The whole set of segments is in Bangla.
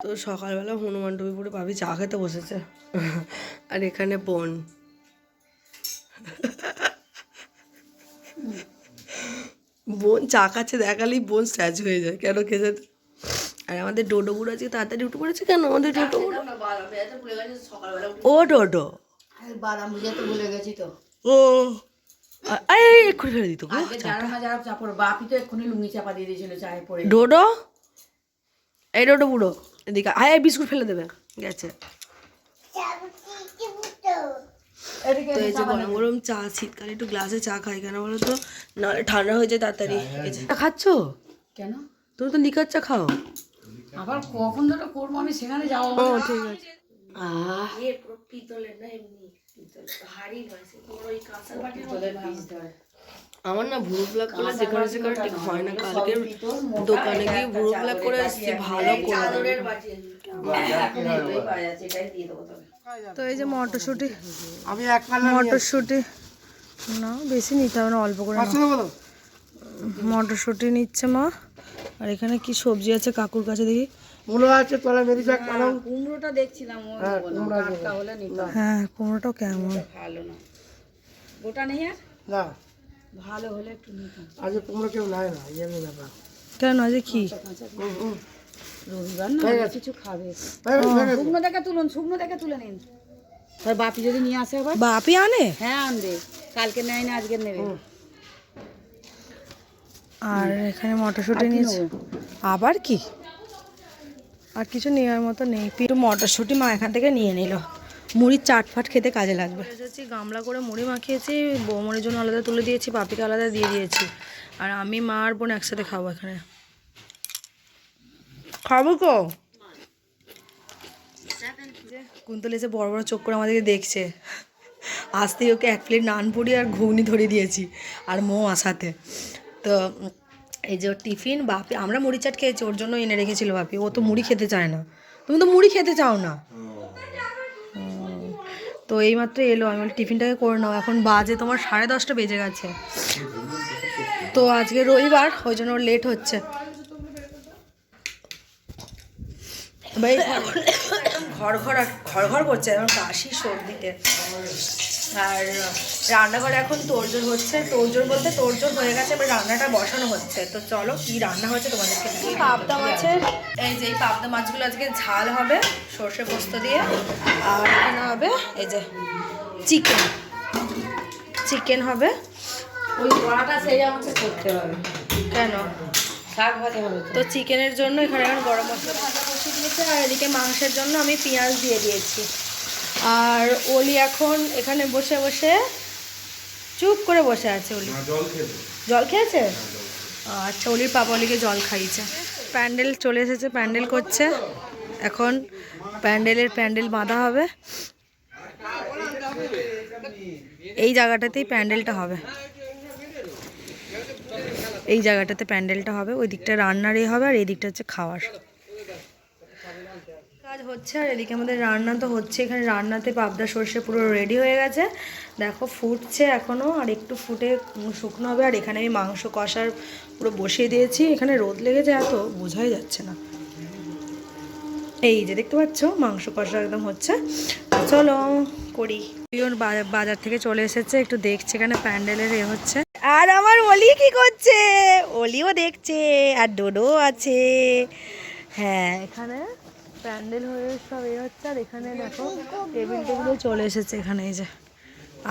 তো সকালবেলা হনুমান টুপি পরে ভাবি চা খেতে বসেছে। আর এখানে বোন। বোন চা খাচ্ছে দেখালেই বোন স্ট্যাচু হয়ে যায়। কেন খেতে আর আমাদের ডোডো বুড়ো আজকে তাড়াতাড়ি উঠে পড়েছে কেন? আমাদের ডোডো বুড়ো ও ডোডো। বাদাম তো ভুলে গেছি তো। ও। আরে এক্ষুনি ফেলে দিত বাপি তো এক্ষুনি লুঙ্গি চাপা দিয়ে দিয়েছিল চায়ে পড়ে। ডোডো? এই ডোডো বুড়ো। এদিকে আয় আয়, বিস্কুট ফেলে দেবে। গেছে। তো এই যে গরম গরম চা শীতকালে একটু গ্লাসে চা খাই কেন বলো তো? নাহলে ঠান্ডা হয়ে যায় তাড়াতাড়ি। এই যে। খাচ্ছ? কেন? তুমি তো লিকার চা খাও। আবার কখন ধরে করব আমি সেখানে যাব ও ঠিক আছে। আহ। তোদের পিস ধরে। আমার না ভুরু ব্লাক করে যেখানে সেখানে ঠিক হয় না। কালকে দোকানে গিয়ে ভুরু ব্লাক করে এসেছি ভালো করে। তবে তো এই যে মটরশুঁটি। আমি এক মটরশুঁটি। না বেশি নিতে হবে না অল্প করে মটরশুঁটি নিচ্ছে মা। আর এখানে কি সবজি আছে কাকুর কাছে দেখি। মূলো আছে তলা মেরি শাক পালাও। কুমড়োটা দেখছিলাম ও না। হলে নিতে হবে। হ্যাঁ কুমড়োটাও কেমন। ভালো না। গোটা নেই আর? না। ভালো হলে একটু নিতাম কুমড়ো কেউ নাই না ইয়ে ব্যাপার। কেন আজকে কি। রবিবার না কিছু খাবে। শুকনো দেখে তুলুন শুকনো দেখে তুলে নিন। তোর বাপি যদি নিয়ে আসে আবার? বাপি আনে? হ্যাঁ আনবে। কালকে নেয় না আজকে নেবে। আর এখানে মটরশুঁটি নিয়েছে। আবার কি? আর কিছু নেওয়ার মতো নেই। একটু মটরশুঁটি মা এখান থেকে নিয়ে নিল। মুড়ির চাটফাট খেতে কাজে লাগবে। এসেছি গামলা করে মুড়ি মাখিয়েছি বৌমনির জন্য আলাদা তুলে দিয়েছি পাপিকে আলাদা দিয়ে দিয়েছি। আর আমি মা আর বোন একসাথে খাব এখানে। খাব কো? কুন্তল এসে বড় বড় চোখ করে আমাদেরকে দেখছে। আসতেই ওকে এক প্লেট নান পুরি আর ঘুগনি ধরে দিয়েছি আর মো আসাতে। তো এই যে টিফিন বাপি আমরা মুড়ি চাট খেয়েছি ওর জন্য এনে রেখেছিল বাপি। ও তো মুড়ি খেতে চায় না। তুমি তো মুড়ি খেতে চাও না। তো এইমাত্র এলো, আমি বলি টিফিনটাকে করে নাও, এখন বাজে তোমার সাড়ে দশটা বেজে গেছে। তো আজকে রবিবার, ওই জন্য লেট হচ্ছে। ভাই ঘর ঘর ঘর ঘর করছে আমার কাশি সর্দিতে আর রান্নাঘরে এখন তোড়জোড় হচ্ছে। তোড়জোড় বলতে তোড়জোড় হয়ে গেছে এবার রান্নাটা বসানো হচ্ছে। তো চলো কি রান্না হচ্ছে তোমাদেরকে। পাবদা মাছের? এই যে এই পাবদা মাছগুলো আজকে ঝাল হবে সর্ষে পোস্ত দিয়ে। আর এখানে হবে এই যে চিকেন। চিকেন হবে। ওই কড়াটা সেই আমাকে করতে হবে। কেন? শাক ভাজা হবে তো। তো চিকেনের জন্য এখানে এখন গরম মশলা দিয়েছে আর এদিকে মাংসের জন্য আমি পেঁয়াজ দিয়ে দিয়েছি। আর ওলি এখন এখানে বসে বসে চুপ করে বসে আছে ওলি জল খেয়েছে। আচ্ছা ওলির পাপা ওলিকে জল খাইয়েছে। প্যান্ডেল চলে এসেছে প্যান্ডেল করছে। এখন প্যান্ডেলের প্যান্ডেল বাঁধা হবে। এই জায়গাটাতেই প্যান্ডেলটা হবে। এই জায়গাটাতে প্যান্ডেলটা হবে ওই দিকটা রান্নারই হবে আর এই দিকটা হচ্ছে খাওয়ার। হচ্ছে, আর এদিকে আমাদের রান্না তো হচ্ছে, এখানে রান্নাতে পাবদা সর্ষে পুরো রেডি হয়ে গেছে। দেখো ফুটছে এখনও আর একটু ফুটে শুকনো হবে, আর এখানে আমি মাংস কষার পুরো বসিয়ে দিয়েছি। এখানে রোদ লেগেছে এত, বোঝাই যাচ্ছে না। এই যে দেখতে পাচ্ছ, মাংস কষা একদম হচ্ছে। চলো করি। পিওর বাজার থেকে চলে এসেছে, একটু দেখছে এখানে প্যান্ডেলের এ হচ্ছে। আর আমার অলি কি করছে? অলিও দেখছে, আর ডোডো আছে। হ্যাঁ এখানে প্যান্ডেল হয়ে সব এ হচ্ছে, আর এখানে দেখো টেবিল টেবিলও চলে এসেছে এখানে, এই যে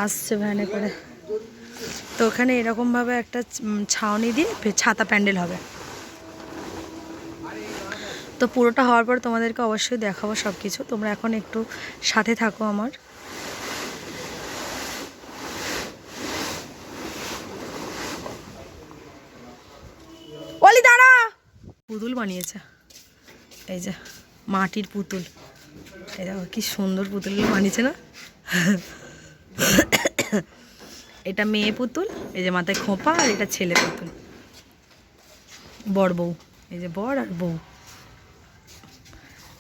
আসছে ভ্যানে করে। তো ওখানে এরকমভাবে একটা ছাউনি দিয়ে ছাতা প্যান্ডেল হবে। তো পুরোটা হওয়ার পর তোমাদেরকে অবশ্যই দেখাবো সব কিছু তোমরা এখন একটু সাথে থাকো আমার। অলি দাঁড়া! পুতুল বানিয়েছে। এই যে মাটির পুতুল। এটা কি সুন্দর পুতুলগুলো বানিয়েছে না? এটা মেয়ে পুতুল, এই যে মাথায় খোঁপা, আর এটা ছেলে পুতুল। বর বউ, এই যে বর আর বউ।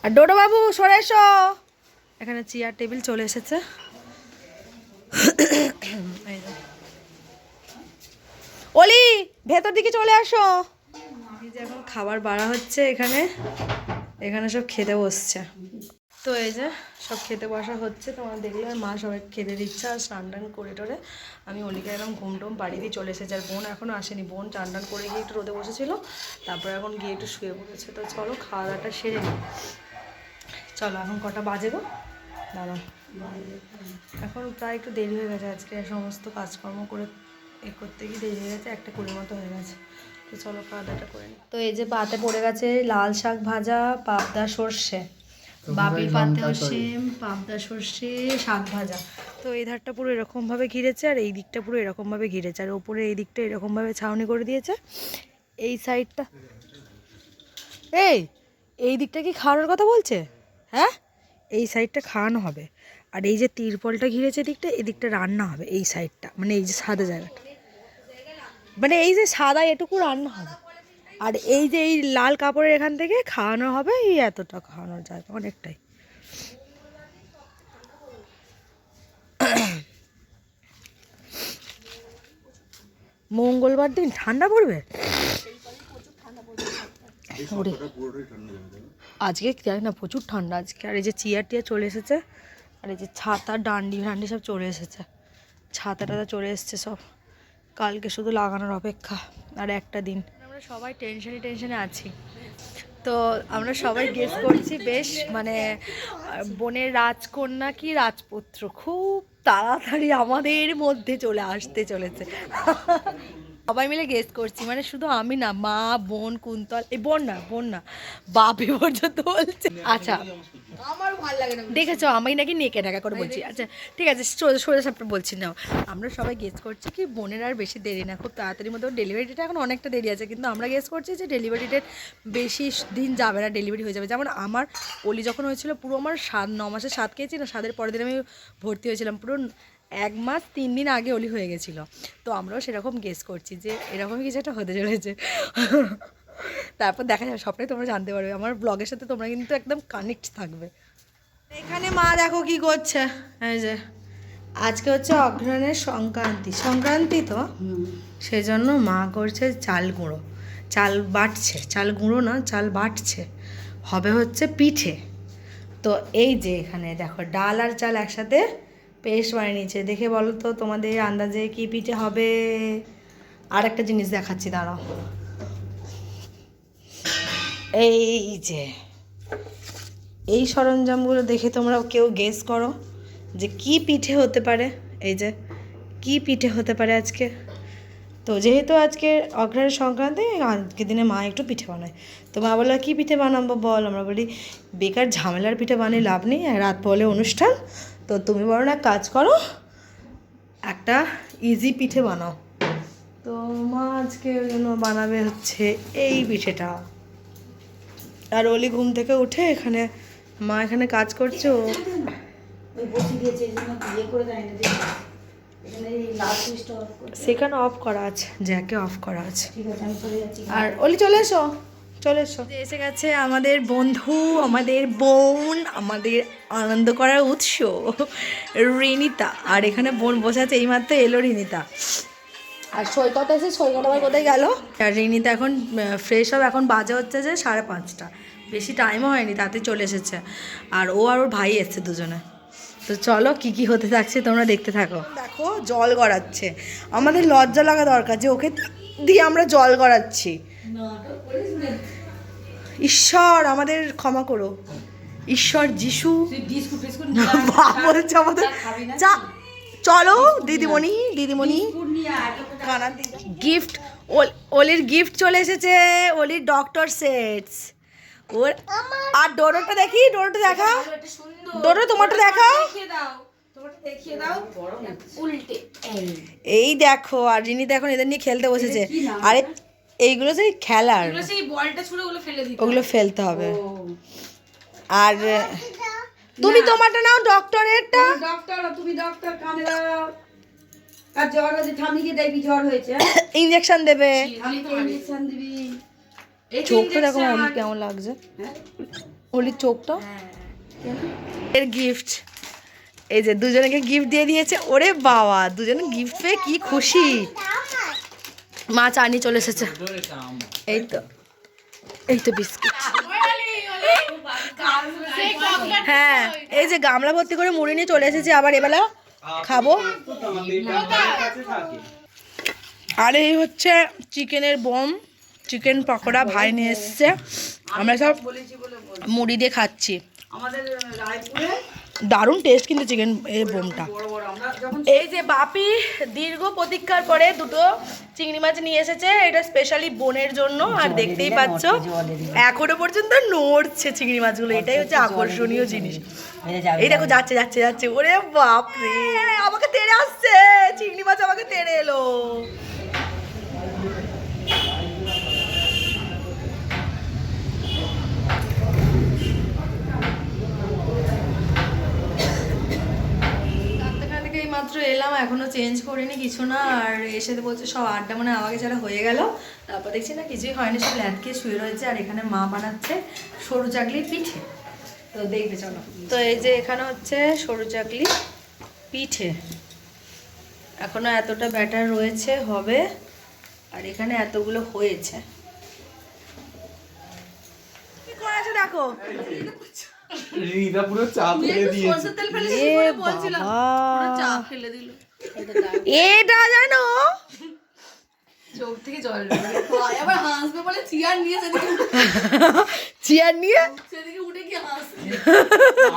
আর ডোডো বাবু, সরে এসো। এখানে চেয়ার, টেবিল চলে এসেছে। অলি, ভেতর দিকে চলে আসো। এখন খাবার বাড়া হচ্ছে এখানে। এখানে সব খেতে বসছে। তো এই যে সব খেতে বসা হচ্ছে, তোমার দেখলে মা সবাই খেতে দিচ্ছে আর স্নান টান করে টোরে আমি অলিকা এরকম ঘুম টুম বাড়ি দিয়ে চলে এসেছি আর বোন এখনও আসেনি। বোন চান টান করে গিয়ে একটু রোদে বসেছিল, তারপর এখন গিয়ে একটু শুয়ে পড়েছে। তো চলো খাওয়া দাওয়াটা সেরে নিই চলো এখন কটা বাজে গো? দাঁড়াও। এখন প্রায় একটু দেরি হয়ে গেছে আজকে, সমস্ত কাজকর্ম করে এ করতে গিয়ে দেরি হয়ে গেছে, একটা কুড়ির মতো হয়ে গেছে। তো চলো খাওয়া দাওয়াটা করে নিই তো এই যে পাতে পড়ে গেছে লাল শাক ভাজা পাবদা সর্ষে। বাপির পাতেও সেম পাবদা সর্ষে শাক ভাজা। তো এই ধারটা পুরো এরকমভাবে ঘিরেছে আর এই দিকটা পুরো এরকমভাবে ঘিরেছে। আর ওপরে এই দিকটা এরকমভাবে ছাউনি করে দিয়েছে। এই সাইডটা এই এই দিকটা কি খাওয়ানোর কথা বলছে? হ্যাঁ? এই সাইডটা খাওয়ানো হবে। আর এই যে তিরপলটা ঘিরেছে এদিকটা এই দিকটা রান্না হবে এই সাইডটা। মানে এই যে সাদা জায়গাটা। মানে এই যে সাদা এটুকু রান্না হবে। আর এই যে এই লাল কাপড়ের এখান থেকে খাওয়ানো হবে, এই এতটা খাওয়ানোর জায়গা অনেকটাই। মঙ্গলবার দিন ঠান্ডা পড়বে। আজকে দেখ না, প্রচুর ঠান্ডা আজকে। আর এই যে চেয়ার টিয়ার চলে এসেছে, আর এই যে ছাতা, ডান্ডি ফান্ডি সব চলে এসেছে। ছাতা টাতা চলে এসেছে সব। কালকে শুধু লাগানোর অপেক্ষা, আর একটা দিন। আমরা সবাই টেনশনে টেনশনে আছি। তো আমরা সবাই গেস করছি, বেশ মানে বোনের রাজকন্যা কি রাজপুত্র? খুব তাড়াতাড়ি আমাদের মধ্যে চলে আসতে চলেছে। সবাই মিলে গেস করছি মানে শুধু আমি না, মা, বোন, কুন্তল, এই বোন না বোন না বাপি পর্যন্ত বলছে। আচ্ছা দেখেছ আমি নাকি নেকে ঢাকা করে বলছি। আচ্ছা ঠিক আছে সোজা সাপটা বলছি না আমরা সবাই গেস করছি কি বোনের আর বেশি দেরি না খুব তাড়াতাড়ির মধ্যে। ডেলিভারি ডেট এখন অনেকটা দেরি আছে কিন্তু আমরা গেস করছি যে ডেলিভারি ডেট বেশি দিন যাবে না ডেলিভারি হয়ে যাবে। যেমন আমার অলি যখন হয়েছিল পুরো আমার সাত ন মাসে সাত খেয়েছি না সাতের পরের দিন আমি ভর্তি হয়েছিলাম। পুরো এক মাস তিন দিন আগে অলি হয়ে গেছিল। তো আমরাও সেরকম গেস করছি যে এরকমই কিছু একটা হতে চলেছে। তারপর দেখা যাবে সবটাই তোমরা জানতে পারবে। আমার ব্লগের সাথে তোমরা কিন্তু একদম কানেক্ট থাকবে। এখানে মা দেখো কি করছে। এই যে আজকে হচ্ছে অগ্রহণের সংক্রান্তি। সংক্রান্তি তো? সেজন্য মা করছে চাল গুঁড়ো। চাল বাটছে। চাল গুঁড়ো না চাল বাটছে। হবে হচ্ছে পিঠে। তো এই যে এখানে দেখো ডাল আর চাল একসাথে পেস্ট বানিয়ে নিয়েছে। দেখে বলো তো তোমাদের আন্দাজে কি পিঠে হবে? আর একটা জিনিস দেখাচ্ছি দাঁড়াও। এই যে, এই সরঞ্জামগুলো দেখে তোমরা কেউ গেস করো যে কি পিঠে হতে পারে। এই যে, কি পিঠে হতে পারে আজকে? তো যেহেতু আজকে অগ্রহায়ণ সংক্রান্তি আজকে দিনে মা একটু পিঠে বানায়। তো মা বলল, কী পিঠে বানাবো বল? আমরা বলি, বেকার ঝামেলার পিঠে বানিয়ে লাভ নেই রাত পহলে অনুষ্ঠান। তো তুমি বরং এক কাজ করো, একটা ইজি পিঠে বানাও। তো মা আজকে ওই জন্য বানাবে হচ্ছে এই পিঠেটা। আর অলি ঘুম থেকে উঠে এখানে, মা এখানে কাজ করছে, ও সেখানে অফ করা আছে, জ্যাকে অফ করা আছে। আছে আর অলি চলে এসো চলে এসো। এসে গেছে আমাদের বন্ধু, আমাদের বোন, আমাদের আনন্দ করার উৎস, রিনিতা। আর এখানে বোন বসে আছে, এইমাত্র এলো রিনিতা। আর সৈকত এসে সৈকত আবার কোথায় গেল? আর রিনিতা এখন ফ্রেশ হবে এখন বাজে হচ্ছে যে সাড়ে পাঁচটা। বেশি টাইমও হয়নি তাতে চলে এসেছে। আর ও আর ওর ভাই এসছে দুজনে। তো চলো কি কি হতে থাকছে তোমরা দেখতে থাকো। দেখো জল গড়াচ্ছে। আমাদের লজ্জা লাগা দরকার যে ওকে দিয়ে আমরা জল গড়াচ্ছি। ঈশ্বর আমাদের ক্ষমা করো। ঈশ্বর যিশু। বলছে আমাদের। যা চলো দিদিমণি দিদিমণি। গিফট ওলির গিফট চলে এসেছে। ওলির ডক্টর সেটস ওর আর ডোরোটা দেখি ডোরোটা দেখা ডোরো তোমারটা দেখাও। এই। দেখো আর রিনিতা এখন এদের নিয়ে খেলতে বসেছে। আরে এইগুলো সেই খেলার। ওগুলো ফেলে দিই ওগুলো ফেলতে হবে। আর তুমি তোমারটা নাও ডক্টরেরটা। ডক্টর তুমি ডক্টর কানে দাও। আর জ্বর হয়েছে ঠামিকে দেখবি জ্বর হয়েছে। ইঞ্জেকশন দেবে। দিবি। চোখটা দেখো অলি কেমন লাগছে অলির চোখটা এর গিফট এই যে দুজনকে গিফট দিয়ে দিয়েছে ওরে বাবা দুজনে গিফট পেয়ে কি খুশি। মা চা নিয়ে চলে এসেছে। এই তো এই তো বিস্কিট হ্যাঁ এই যে গামলা ভর্তি করে মুড়ি নিয়ে চলে এসেছি আবার এবেলা খাব। আর এই হচ্ছে চিকেনের বম। চিকেন পকোড়া ভাই নিয়ে এসছে। আমরা সব বলেছি বলে বল। মুড়ি দিয়ে খাচ্ছি। দারুণ টেস্ট কিন্তু চিকেন এই বোমটা এই যে বাপি দীর্ঘ প্রতীক্ষার পরে দুটো চিংড়ি মাছ নিয়ে এসেছে এটা স্পেশালি বোনের জন্য আর দেখতেই পাচ্ছ এখনও পর্যন্ত নড়ছে চিংড়ি মাছগুলো এটাই হচ্ছে আকর্ষণীয় জিনিস। এই দেখো যাচ্ছে যাচ্ছে যাচ্ছে ওরে বাপ রে আমাকে তেড়ে আসছে চিংড়ি মাছ আমাকে তেড়ে এলো ডাক্তারখানা থেকে এই মাত্র এলাম, এখনও চেঞ্জ করিনি কিছু না, আর এসে বলছে সব আড্ডা মানে আমাকে যারা হয়ে গেল, তারপর দেখছি না কিছুই হয়নি, সব ল্যাদকে শুয়ে রয়েছে, আর এখানে মা বানাচ্ছে সরু চাকলি পিঠে। তো দেখবে, চলো। তো এই যে এখানে হচ্ছে সরু চাকলি পিঠে। এখনও এতটা ব্যাটার রয়েছে, হবে, আর এখানে এতগুলো হয়েছে। দেখো? রিদা পুরো চাপ ফেলে দিয়েছে। এটা জানো? চোখ থেকে জল আবার হাসবে বলে চেয়ার নিয়ে সেদিকে চেয়ার নিয়ে? সেদিকে উঠে কি হাসবে।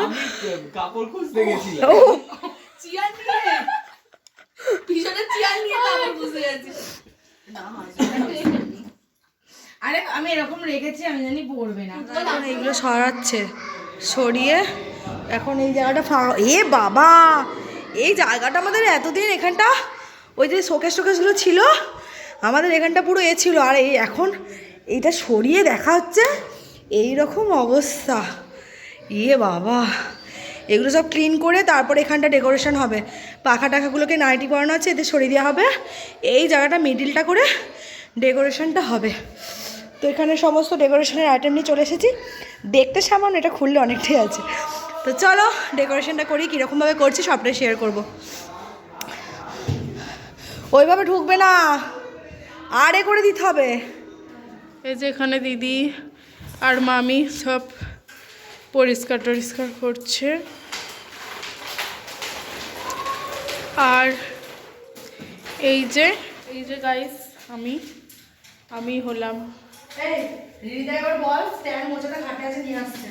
আমি কাপড় খুঁজতে গেছিলাম। চেয়ার নিয়ে। পিছনে চেয়ার নিয়ে তারপর বসে আছি আরে আমি এরকম রেখেছি আমি জানি পড়বে না। এইগুলো সরাচ্ছে। সরিয়ে এখন এই জায়গাটা ফাঁকা এ বাবা! এই জায়গাটা আমাদের এতদিন এখানটা ওই যে শোকেশ টোকেশগুলো ছিল, আমাদের এখানটা পুরো এ ছিল। আর এই এখন এইটা সরিয়ে দেখা হচ্ছে এই রকম অবস্থা। ইয়ে বাবা! এগুলো সব ক্লিন করে তারপর এখানটা ডেকোরেশন হবে। পাখা টাখাগুলোকে নাইটি পরানো আছে এতে সরিয়ে দেওয়া হবে। এই জায়গাটা মিডিলটা করে ডেকোরেশনটা হবে। তো এখানে সমস্ত ডেকোরেশনের আইটেম নিয়ে চলে এসেছি। দেখতে সামান্য, এটা খুললে অনেকটাই আছে। তো চলো, ডেকোরেশনটা করি, কীরকমভাবে করছি সবটাই শেয়ার করব। ওইভাবে ঢুকবে না। আরে করে দিতে হবে। এই যে এখানে দিদি আর মামি সব পরিষ্কার টরিষ্কার করছে। আর এই যে এই যে গাইস আমি আমি হলাম এই রিদিদা এবার বল স্ট্যান্ড মোচাটা ঘাটে আছে নিয়ে আসছে।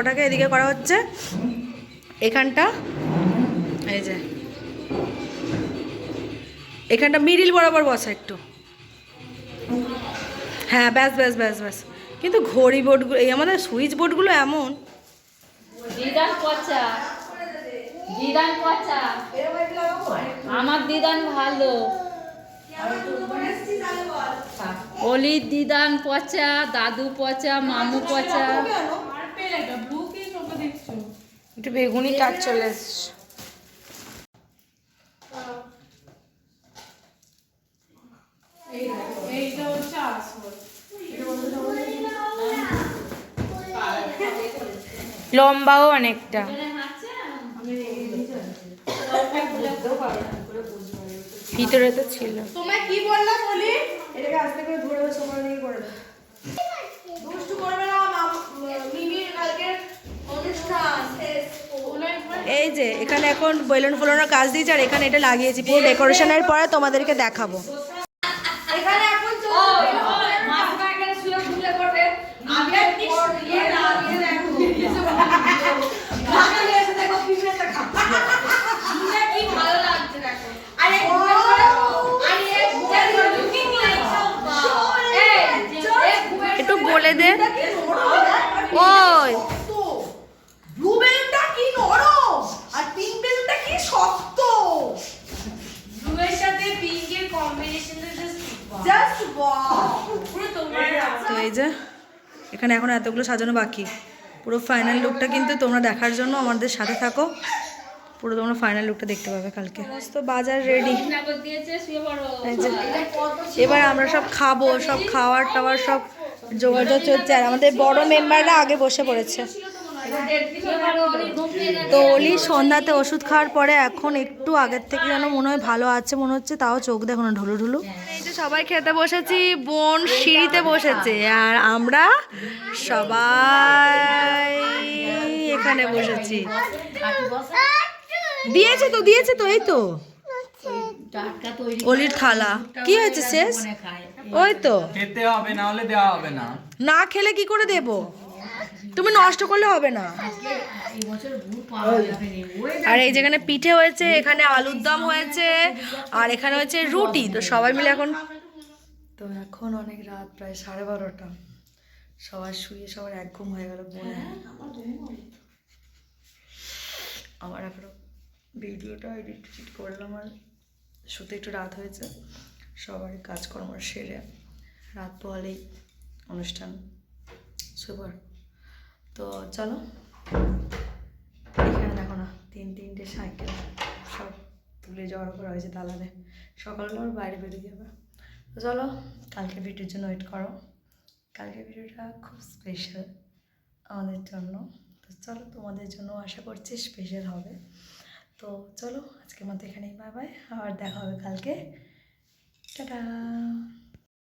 ওটাকে এদিকে করা হচ্ছে। এখানটা এই যে। এখানটা মিডিল বরাবর বসা একটু। হ্যাঁ ব্যাস ব্যাস ব্যাস ব্যাস। কিন্তু ঘড়ি বোর্ডগুলো এই আমাদের সুইচ বোর্ডগুলো এমন। দিদান পচা। দিদান পচা। আমার দিদান ভালো। অলির দিদান পচা দাদু পচা মামু পচা। একটু বেগুনি কাজ চলে এসছে। লম্বাও অনেকটা। ভিতরে তো ছিল। তোমায় কি বললাম বলি? এটাকে আস্তে করে ধরে সময় করে দাও। দুষ্টু করবে না মিমির অনুষ্ঠান। এই যে এখানে এখন বেলুন ফোলানোর কাজ দিয়েছে আর এখানে এটা লাগিয়েছি। পুরো ডেকোরেশনের পরে তোমাদেরকে দেখাবো এখানে এখন চলবে মাথা এখানে শুয়ে ঘুরে করবে আমি আর কি ইয়ে না ইয়ে দেখো ঢাকা নিয়ে এসে দেখো পিছনে খাব শুনে কি ভালো লাগছে দেখো আরে ঘুরে ঘুরে আরে এ ঘুরে ঘুরে লুকিং লাইক এই এ ঘুরে একটু বলে দে ওই ব্লু বেলুনটা কি নরম আর পিঙ্ক বেলুনটা কি শক্ত ব্লুয়ের সাথে পিঙ্কের কম্বিনেশনটা জাস্ট জাস্ট ওয়াও পুরো তোমার তো এই যে এখানে এখন এতগুলো সাজানো বাকি। পুরো ফাইনাল লুকটা কিন্তু তোমরা দেখার জন্য আমাদের সাথে থাকো। পুরো তোমরা ফাইনাল লুকটা দেখতে পাবে কালকে। সমস্ত বাজার রেডি এবার আমরা সব খাব সব খাওয়ার টাওয়ার সব যোগাযোগ চলছে। আর আমাদের বড় মেম্বাররা আগে বসে পড়েছে। তো অলি সন্ধ্যাতে ওষুধ খাওয়ার পরে এখন একটু আগের থেকে যেন মনে হয় ভালো আছে মনে হচ্ছে তাও চোখ দেখো না ঢুলু ঢুলু। এই যে সবাই খেতে বসেছি বোন সিঁড়িতে বসেছে আর আমরা সবাই এখানে বসেছি। দিয়েছে তো দিয়েছে তো এই তো। অলির থালা। কি হয়েছে শেষ? ওই তো। খেতে হবে না হলে দেওয়া হবে না। না খেলে কি করে দেব? তুমি নষ্ট করলে হবে না। এই বছর ভুল পাওয়া যাবে না ওই আর এই যেখানে পিঠে হয়েছে এখানে আলুর দম হয়েছে আর এখানে হয়েছে রুটি। তো সবাই মিলে এখন তো এখন অনেক রাত প্রায় সাড়ে বারোটা। সবার শুয়ে সবার এক ঘুম হয়ে গেল বোনে আমার এখনও ভিডিওটা এডিট করলাম আর শুতে একটু রাত হয়েছে। সবার কাজকর্ম সেরে রাত পোহালেই অনুষ্ঠান সুপার তো চলো। এখানে দেখো না, তিন তিনটে সাইকেল সব তুলে জড়ো করা হয়েছে তালাতে সকালবেলা ওর বাইরে বেরিয়ে যাবে। তো চলো কালকে ভিডিওর জন্য ওয়েট করো। কালকে ভিডিওটা খুব স্পেশাল আমাদের জন্য। তো চলো, তোমাদের জন্য আশা করছি স্পেশাল হবে। তো চলো, আজকের মতো এখানেই বাই বাই আবার দেখা হবে কালকে। টাটা!